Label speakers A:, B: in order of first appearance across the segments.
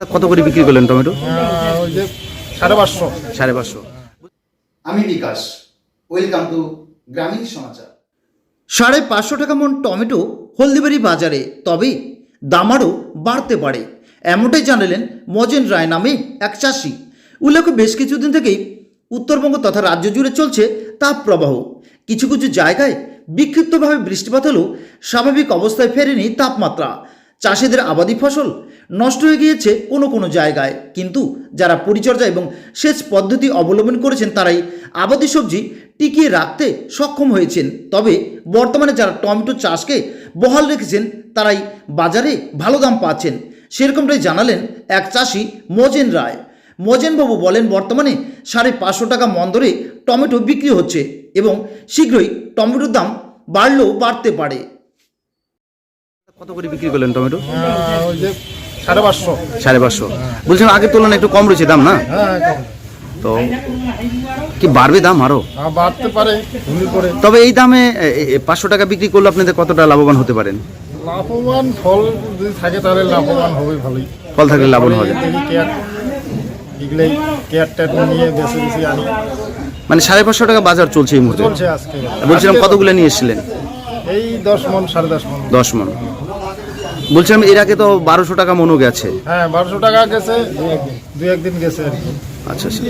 A: কত করে বিক্রি করলেন টমেটো?
B: আহ, ওই যে সাড়ে পাঁচশো।
A: সাড়ে পাঁচশো।
C: আমি বিকাশ। ওয়েলকাম টু গ্রামীণ সমাচার
D: সাড়ে পাঁচশো টাকা মন টমেটো হলদিবাড়ি বাজারে তবে দাম আরও বাড়তে পারে। এমনটাই জানালেন মজেন রায় নামে এক চাষি। উল্লেখ্য বেশ কিছুদিন থেকেই উত্তরবঙ্গ তথা রাজ্য জুড়ে চলছে তাপপ্রবাহ কিছু কিছু জায়গায় বিক্ষিপ্তভাবে বৃষ্টিপাত হলেও স্বাভাবিক অবস্থায় ফেরেনি তাপমাত্রা। চাষিদের আবাদি ফসল নষ্ট হয়ে গিয়েছে কোনো কোনো জায়গায়। কিন্তু যারা পরিচর্যা এবং সেচ পদ্ধতি অবলম্বন করেছেন, তারাই আবাদি সবজি টিকিয়ে রাখতে সক্ষম হয়েছেন। তবে বর্তমানে যারা টমেটো চাষকে বহাল রেখেছেন, তারাই বাজারে ভালো দাম পাচ্ছেন। সেরকমটাই জানালেন এক চাষি মজেন রায়। মজেনবাবু বলেন, বর্তমানে সাড়ে পাঁচশো টাকা মন্দরে টমেটো বিক্রি হচ্ছে এবং শীঘ্রই টমেটোর দাম বাড়লেও বাড়তে পারে।
A: কত করে বিক্রি করলেন টমেটো?
B: ওই যে সাড়ে পাঁচশো।
A: সাড়ে পাঁচশো। বলছিলাম আগের তুলনায় একটু কম রয়েছে দাম না?
B: হ্যাঁ কম।
A: তো কি বাড়বে দাম আরও?
B: আহ, বাড়তে পারে
A: তবে এই দামে পাঁচশো টাকা বিক্রি করলে আপনাদের কতটা লাভবান হতে পারেন?
B: লাভবান ফল যদি থাকে তাহলে লাভবান হবে ভালোই।
A: ফল থাকলে লাভবান হবে।
B: দেখি কেয়ার এগুলোই কেয়ার টেয়ার নিয়ে বেশি বেশি আনি।
A: মানে সাড়ে পাঁচশো টাকা বাজার চলছে এই মুহূর্তে?
B: চলছে আজকে।
A: বলছিলাম কতগুলো নিয়ে এসেছিলেন?
B: এই দশ মন সাড়ে দশ মন।
A: দশ মন। বলছিলাম এর আগে তো বারোশো টাকা মনও গেছে।
B: হ্যাঁ বারোশো টাকা গেছে দু একদিন গেছে আর কি।
A: আচ্ছা আচ্ছা।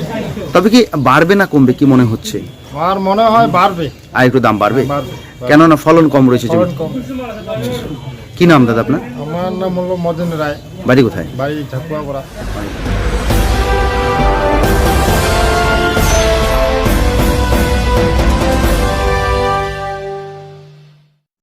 A: তবে কি বাড়বে না কমবে কি মনে হচ্ছে?
B: আমার মনে হয় বাড়বে।
A: আর একটু দাম বাড়বে?
B: বাড়বে
A: কেননা ফলন কম রয়েছে
B: কম।
A: কি নাম দাদা আপনার?
B: আমার নাম হলো মদন রায়।
A: বাড়ি কোথায়?
B: বাড়ি ঠাকুয়া